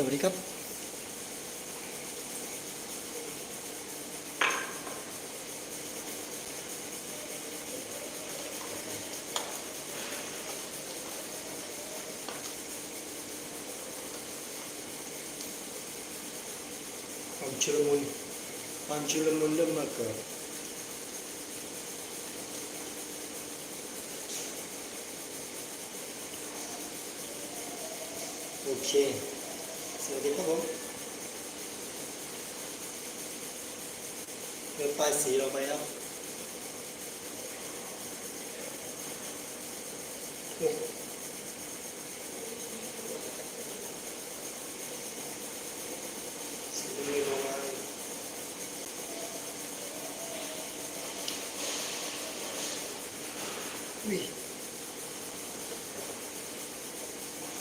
สวัสดีครับคว สวัสดีครับผมเริ่มป้ายสีเราไปแล้วโอ้สีน้ำเงินลงมาอุ้ย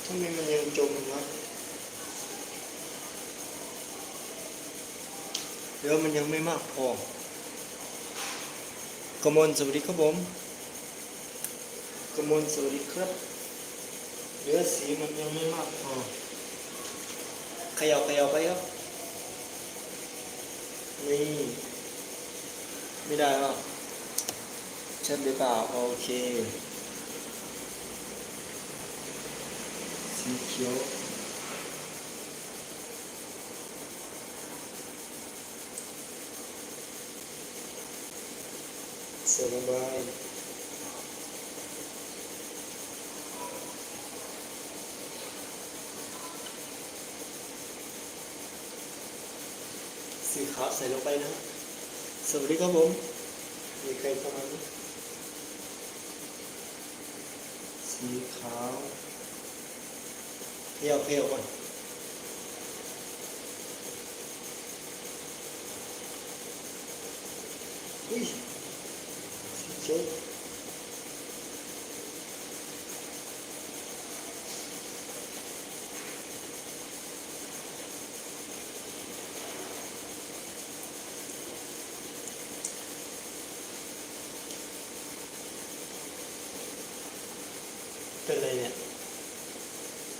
ทำไมมันยังจมวะ เดี๋ยวมันยังไม่มากพอกมลสวัสดีครับผมกมลสวัสดีครับเหลือสีมันยังไม่มากพอขย่าเขย่าไปครับนี่ไม่ได้หรอกชัดหรือเปล่าโอเค สีเขียว เสร็จแล้ว บายสีขาวใส่ลงไปนะสวัสดีครับผม มีใครเข้ามาไหมสีขาวเพียวเพียวก่อนอุ้ย สีเขียวเป็นอะไรเนี่ย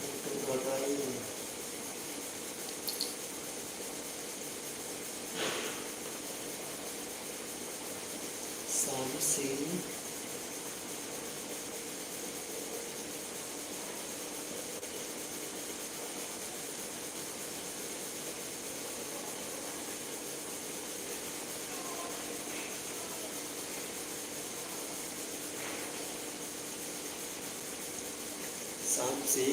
มันเป็นอะไร สามสี สามสี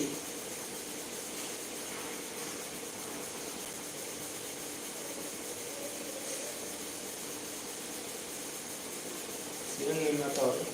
สีน้ำเงินมาต่อดิ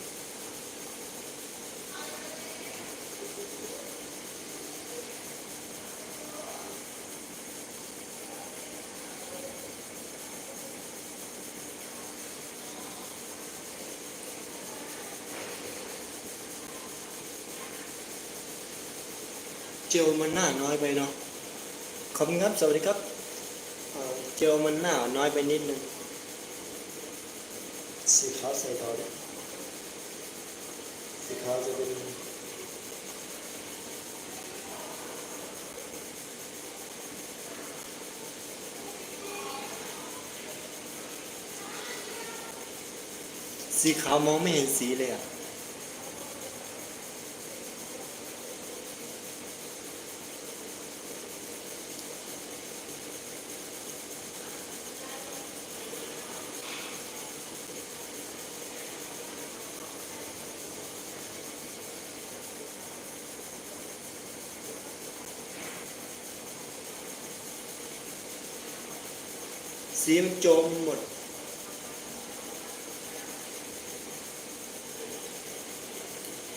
เจลมันหน้าน้อยไปเนาะขอบคุณครับ สวัสดีครับเอ่อเจลมันหน้าน้อยไปนิดนึงสีขาวใส่ต่อดิสีขาวจะเป็นสีขาวมองไม่เห็นสีเลยอะ สีมันจมหมด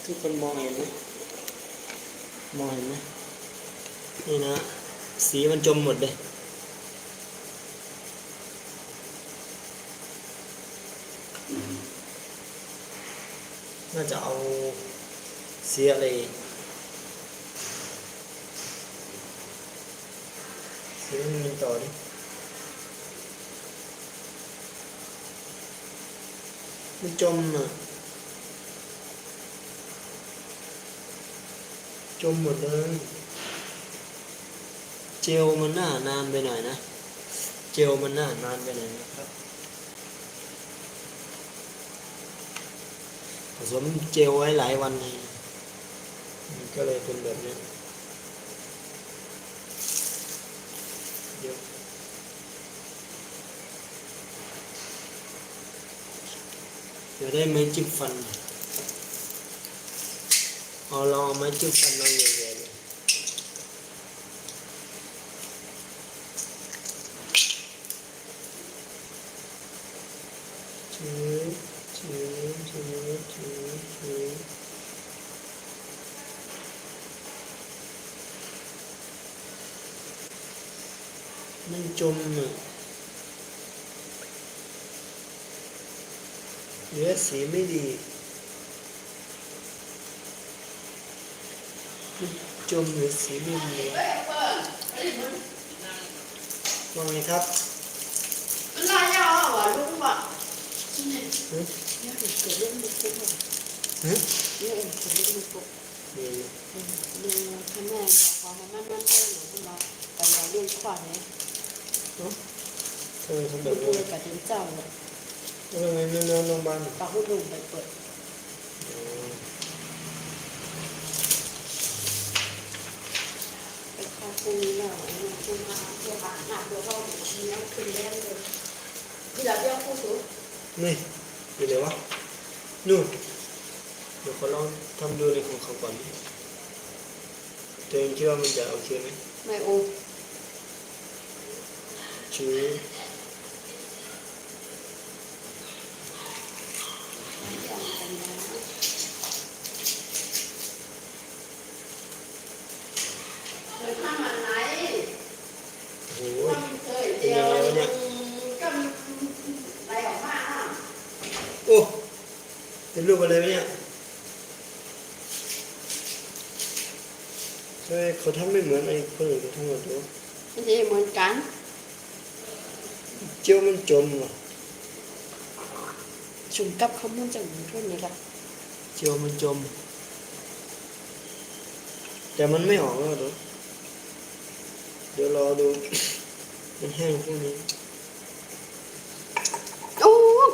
ทุกคนมองเห็นไหมมองเห็นไหมนี่นะ สีมันจมหมดเลยน่าจะเอาเสียอะไรอีกสีน้ำเงินต่อดิ มันจมอะ จมหมดเลย เจลมันหน้านานไปหน่อยนะ เจลมันหน้านานไปหน่อยนะครับ ผสมเจลไว้หลายวันไงมันก็เลยเป็นแบบนี้เดี๋ยว เดี๋ยวได้ไม้จิ้มฟันเอาลองเอาไม้จิ้มฟันลองใหญ่ๆเลยชื้นชื้นชื้นชื้นชื้นมันจมอะ เนื้อสีไม่ดีมันจมเนื้อสีไม่ดีว่าไงครับมันน่ายาวอะลูกบอกหึเนี่ยเกิดเรื่องมุกปุ๊บหึเนี่ยเกิดเรื่องมุกปุ๊บนี่เนี่ยพ่อแม่บอกขอให้มันมันเต้นหนูคุณบอกแต่อย่าเรียกขวัญเนี่ยเนาะทำไมทำแบดูบดูนี้กับถึงเจ้าเลย ทำไมไม่นอนโรงพยาบาลปากหูดูไปเปิดไปเข้าคุยแล้วเนี่ยคุณมาเพื่อหาหน้าเพื่อเข้าเนี้ยขึ้นแรงเลยที่เราเรียกผู้สูงนี่อยู่ไหนวะนู่นเดี๋ยวเขาลองทำดูในของเขาก่อนตัวเองคิดว่ามันจะโอเคไหมไม่โอ้ชื้อ เคยทำอะไร โอ้โห ทำเคยเดียวก็ไปออกมา โอ้เป็นรูปอะไรวะเนี่ยทำไมเขาทำไม่เหมือนไอ้คนอื่นเขาทำหมดตัวไม่ใช่เหมือนกัน เจียวมันจมว่ะชุมกับข้อมูลจากหมู่ทุนนี่ครับเจียวมันจม แต่มันไม่ออกแล้วตัวเดี๋ยวรอดู มันแห้งพวกนี้โอ้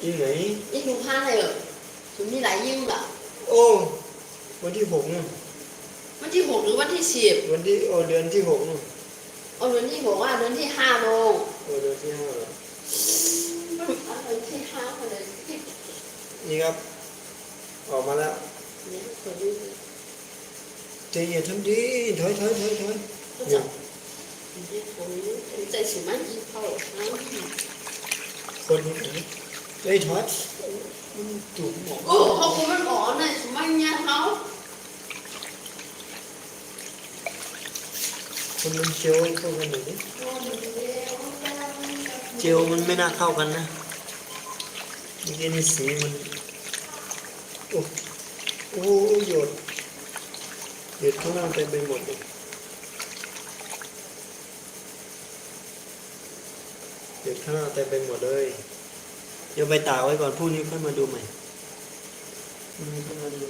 ที่ไหนยิ่งดูผ้าเลยเหรอถึงมีหลายยิ่งเหรโอ้วันที่หกนะวันที่หกหรือวันที่สิบวันที่โอ้เดือนที่หกน่เอาเดือนที่หกว่าเดือนที่ห้าโลโออเดือนที่ห้าเหรอเอดือนที่ห้าเอาเดืนี่ครับ ออกมาแล้วใจเย็นทัำทีถอยถอยถอยถอยเนี่โอ้ใจสิมันยิ่งเข้าคนนี้ เฮ้ยถอยมันจุ๋มหมอโอ้เขาคงไม่บอกนะสูงมากเนี่ยเขาคนมันเจลเข้ากันหน่อยดิเจลมันไม่น่าเข้ากันนะเมื่อกี้นี่สีมัน โอ้โอ้หยดหยดข้างล่างเต็มไปหมดเลยหยดข้างล่างเต็มไปหมดเลย เดี๋ยวไปตากไว้ก่อนพรุ่งนี้ค่อยมาดูใหม่พรุ่งนี้ค่อยมาดู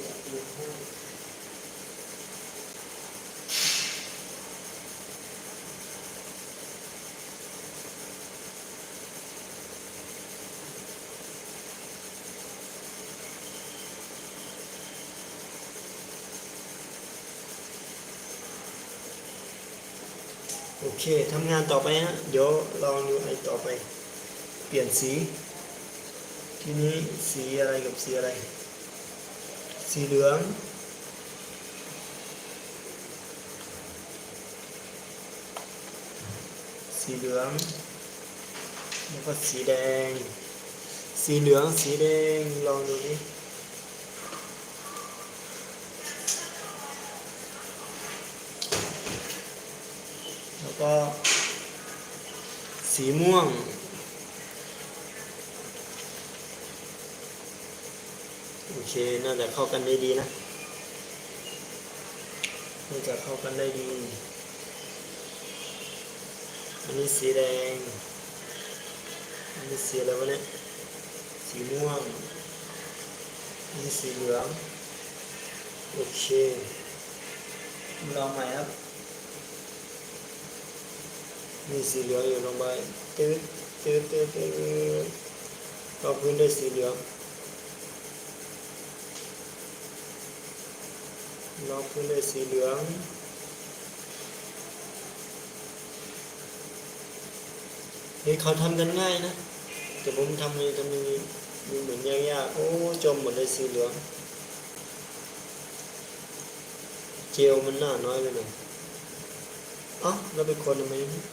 โอเคทำงานต่อไปนะเดี๋ยวลองดูไอต่อไป เปลี่ยนสี ทีนี้สีอะไรกับสีอะไร สีเหลือง สีเหลือง แล้วก็สีแดง สีเหลือง สีแดง ลองดูดิแล้วก็ สีม่วง โอเค น่าจะเข้ากันได้ดีนะ น่าจะเข้ากันได้ดี อันนี้สีแดง อันนี้สีอะไรวะเนี่ย สีม่วง อันนี้สีเหลือง โอเค ลองใหม่ครับมีสีเหลืองอยู่ลงไปตืดตืดตืดตืดเราพื้นด้วยสีเหลือง เราพื้นด้วยสีเหลืองเฮ้ยเขาทำกันง่ายนะ แต่ผมทำเลยทำมีมีเหมือนยากๆโอ้จมหมดเลยสีเหลือง เจลมันหน้าน้อยไปหน่อยอ้าแล้วไปคนทำไมเนี่ย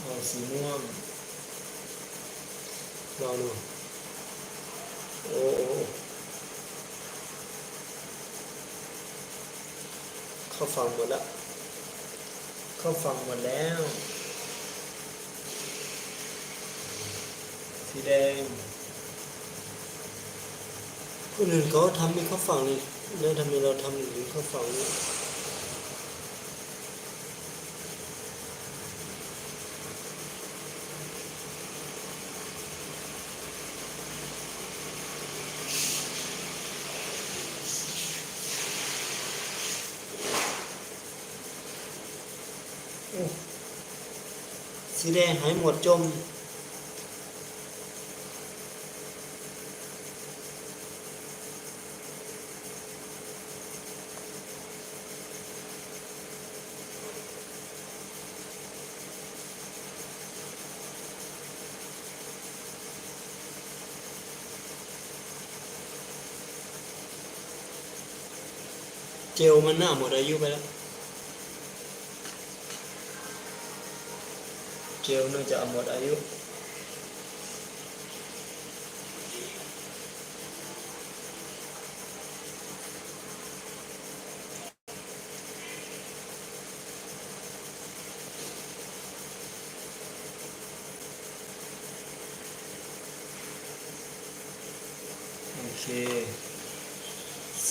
เอสีม่วงลองดู โอ้โอ้เข้าฟังหมดแล้ว เข้าฟังหมดแล้ว สีแดงคนอื่นเขาทำให้เขาฟังนี่แล้วทำไมเราทำอย่างนี้เขาฟังนี่ สีแดงหายหมดจม เจลมันหน้าหมดอายุไปแล้ว เจลน่าจะหมดอายุ โอเค เ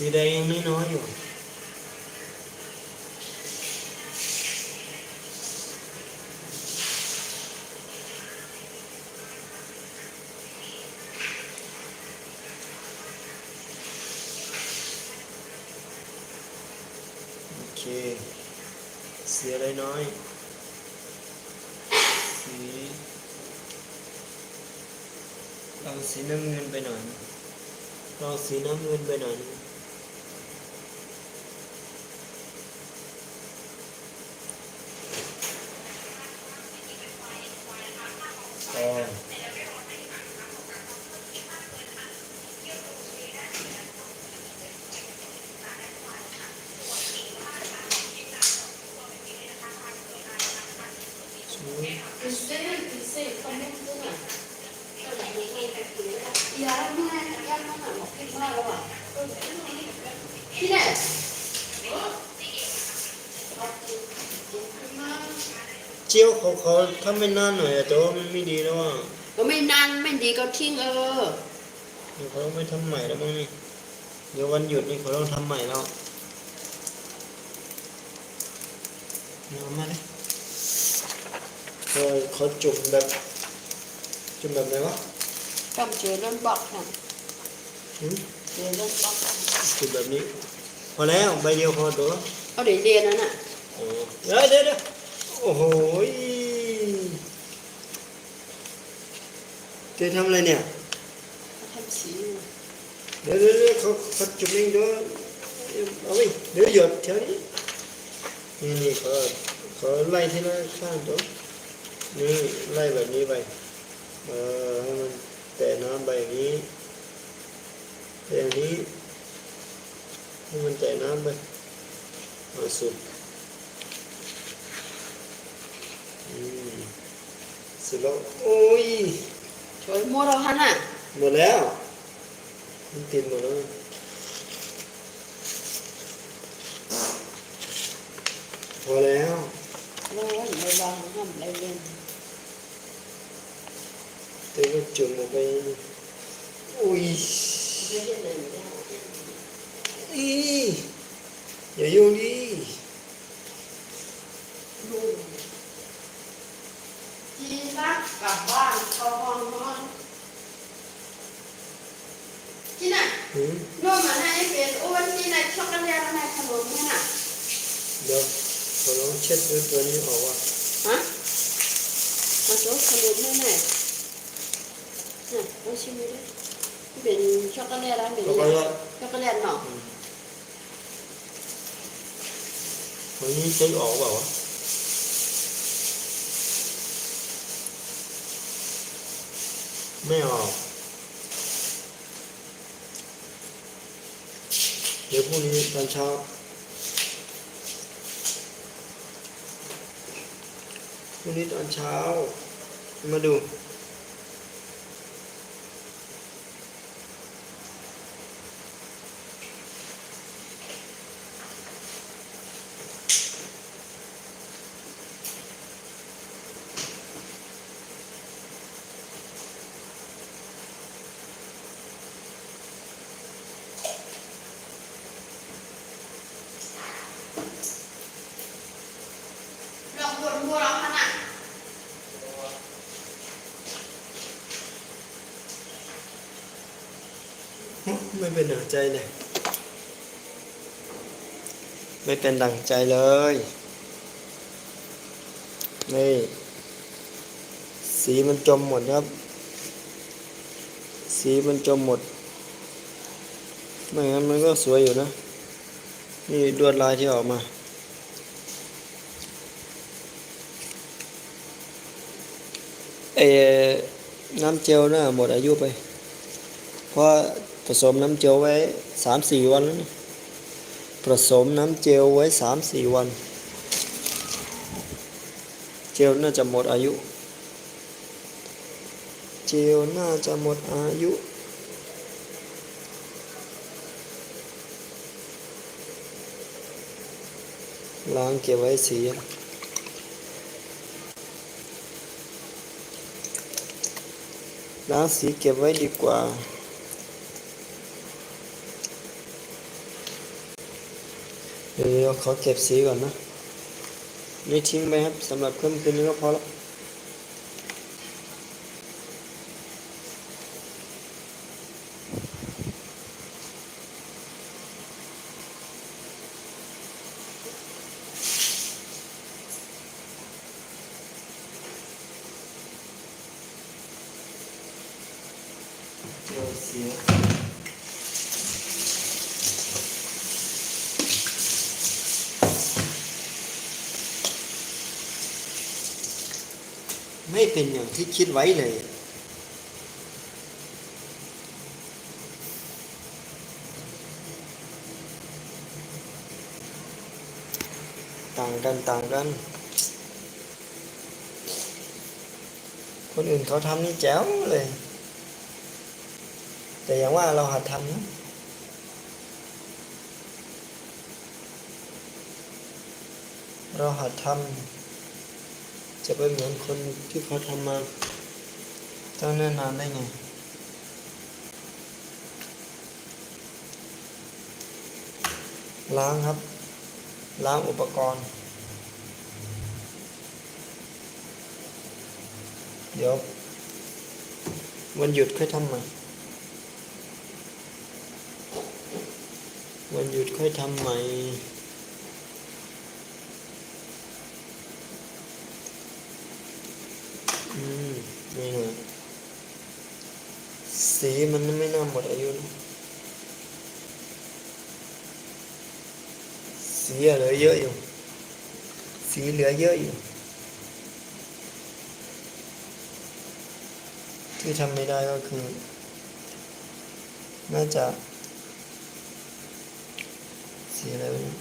สีแดงยังน้อยอยู่อยอยู่โอเคสีอะไรน้อย สีเราสีน้ำเงินไปหน่อยเราสีน้ำเงินไปหน่อยนึงอ๋อสวย Ustedes dicen, ¿cómo tú ยาแม่ยาแม่หมอกพิษมากแล้วอะพี่เนี่ย เจียวเขาเขาทำไม่นานหน่อยอะแต่ว่ามันไม่ดีแล้วอะก็ไม่นานไม่ดีก็ทิ้งเออเดี๋ยวเขาต้องไปทำใหม่แล้วมั้งนี่เดี๋ยววันหยุดนี่เขาต้องทำใหม่แล้วเอามาเลยเขาเขาจุ่มแบบ จุ่มแบบไหนวะจำเจอเรื่องบอกนะหืมเจอเรื่องบอกจุ่มแบบนี้ พอแล้วใบเดียวพอตัวเอาเดี๋ยวเรียนนั่นน่ะโอ้เดี๋ยวเดี๋ยวเดี๋ยวโอ้โหยเจะทำอะไรเนี่ยทำสีเดี๋ยวเดี๋ยวเดี๋ยวเขาเขาจุดเองเดี๋ยวเอาไว้เดี๋ยวหยดแถวนี้นี่นี่เขาเขาไล่ทีละข้างตัวนี่ไล่แบบนี้ไปเออให้มันแตะน้ำไปอย่างนี้แตะอย่างนี้ให้มันแตะน้ำไปมาสุดอืมเสร็จแล้วโอ้ยสวยมัวเราฮันอะหมดแล้วมันติดหมดแล้วพอแล้วโอ้ยไม่วางห้ามได้เล่นเดี๋ยวก็จุ่มออกไปอุ้ยเล่นเล่นได้อีอย่ายุ่งดิดูจีนั กกลับบ้านเข้าห้องนอนจีน่ะหืมโน่นมาให้เป็นโอ้วันจีน่ะช็อกโกแลตอะไรขนมเนี่ยน่ะเดี๋ยวขอลองเช็ดด้วยตัวนี้ออกว่าฮะมาโจ๊กขนมเนี่ยน่ะน่ะลองชิมดูดิเป็นช็อกโกแลตอะไรเป็นแล้วก็ยังว่าช็อกโกแลตเนาะวันนี้ใช้ออกเปล่าวะ ไม่ออกเดี๋ยวพรุ่งนี้ตอนเช้าพรุ่งนี้ตอนเช้า มาดูอกบัวบัวเราขนาด ไม่เป็นดั่ง ใจเลย ไม่เป็นดั่งใจเลย นี่ สีมันจมหมดครับ สีมันจมหมด ไม่งั้นมันก็สวยอยู่นะ นี่ลวดลายที่ออกมาเออน้ำเจลน่ะหมดอายุไป เพราะ ผสมน้ำเจลไว้สามสี่วันแล้วนี่ผสมน้ำเจลไว้สามสี่วัน เจลน่าจะหมดอายุ เจลน่าจะหมดอายุล้างเก็บไว้สีล้างสีเก็บไว้ดีกว่า เดี๋ ยวขอเก็บสีก่อนนะนี่ทิ้งไปครับสำหรับเพิ่มคืนนี้ก็พอแล้ว เจอเสียไม่เป็นอย่าง ที่คิดไว้เลย ต่างกันต่างกัน คนอื่นเขาทำนี่แจ๋วเลย แต่อย่างว่าเราหัดทำนะเราหัดทำ จะไปเหมือนคนที่เขาทำมาตั้งเนิ่นนานได้ไงล้างครับ ล้างอุปกรณ์ เดี๋ยว วันหยุดค่อยทำใหม่ วันหยุดค่อยทำใหม่ อืม นี่ฮะสีมันไม่น่าหมดอายุนะสีเหลือเยอะอยู่ สีเหลือเยอะอยู่ ที่ทำไม่ได้ก็คือ น่าจะ สีอะไรวะ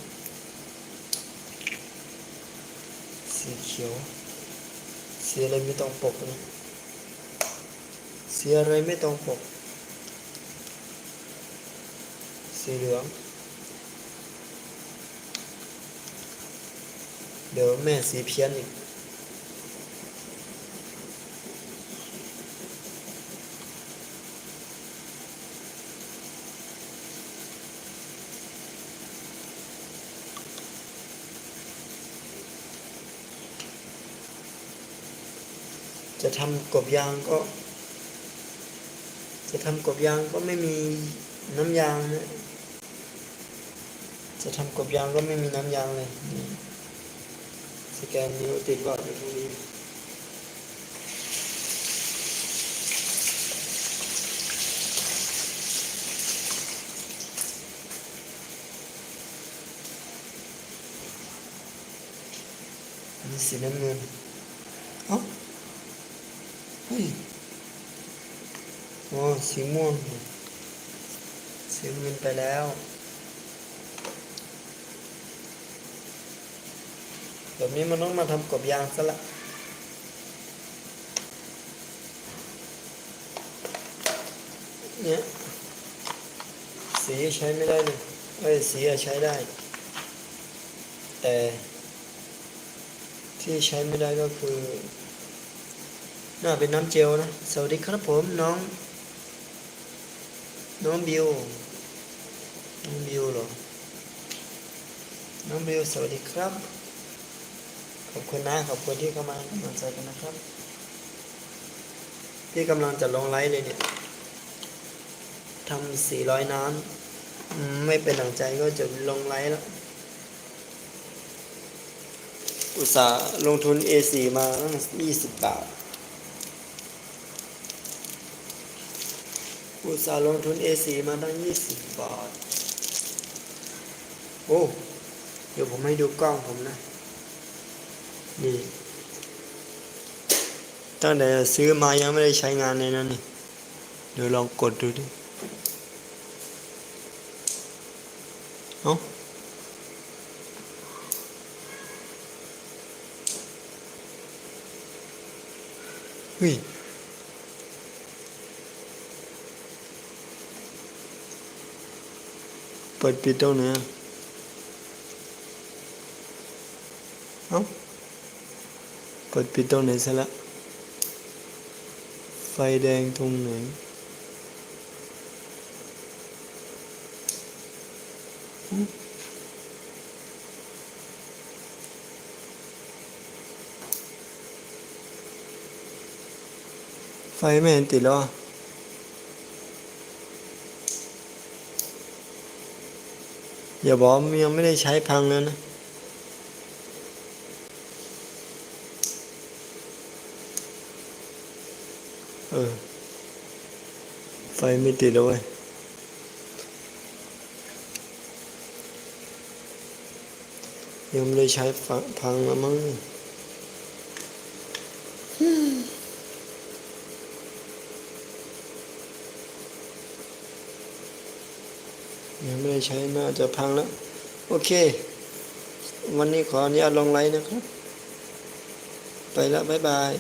สีเขียว สีอะไรไม่ต้องปกนะสีอะไรไม่ต้องปก สีเหลือง เดี๋ยวแม่สีเพี้ยนอีก ทำกบยางก็ จะทำกบยางก็ไม่มีน้ำยางนะจะทำกบยางก็ไม่มีน้ำยางเลยสแกนนิ้วติดบอร์ดอยู่ตรงนี้อันนี้สีน้ำเงินเอ้า เฮ้สีม่วงสีเงินไปแล้วแบบนี้มันต้องมาทำกบยางซะละเนี่ยสีใช้ไม่ได้เลยเอ้ยสีอะใช้ได้ แต่ที่ใช้ไม่ได้ก็คือ น่าเป็นน้ำเจลนะ สวัสดีครับผมน้อง น้องบิว น้องบิวเหรอ น้องบิวสวัสดีครับ ขอบคุณนะขอบคุณที่เข้ามากำลังใจกันนะครับ พี่กำลังจะลงไลฟ์เลยเนี่ยทำสี่ร้อยน้ำไม่เป็นหนังใจก็จะลงไลฟ์แล้วอุตส่าห์ลงทุน A4 มาตั้งยี่สิบบาท อุตส่าห์ลงทุน A4 มาตั้งยี่สิบบาท โอ้ เดี๋ยวผมให้ดูกล้องผมนะ นี่ ตั้งแต่ซื้อมายังไม่ได้ใช้งานเลยนะนี่ เดี๋ยวลองกดดูดิ เอ้าเฮ้ย เปิดปิดตรงไหนอะเอ้าเปิดปิดตรงไหนซะละไฟแดงตรงไหนอืมไฟไม่เห็นติดแล้ว อย่าบอกยังไม่ได้ใช้พังแล้วนะเออไฟไม่ติดแล้วเว้ยยังไม่ได้ใช้พังแล้วมั้งอืมยัง ไม่ได้ใช้น่าจะพังแล้ว โอเค วันนี้ขออนุญาตลงไลน์นะครับ ไปแล้ว บ๊ายบาย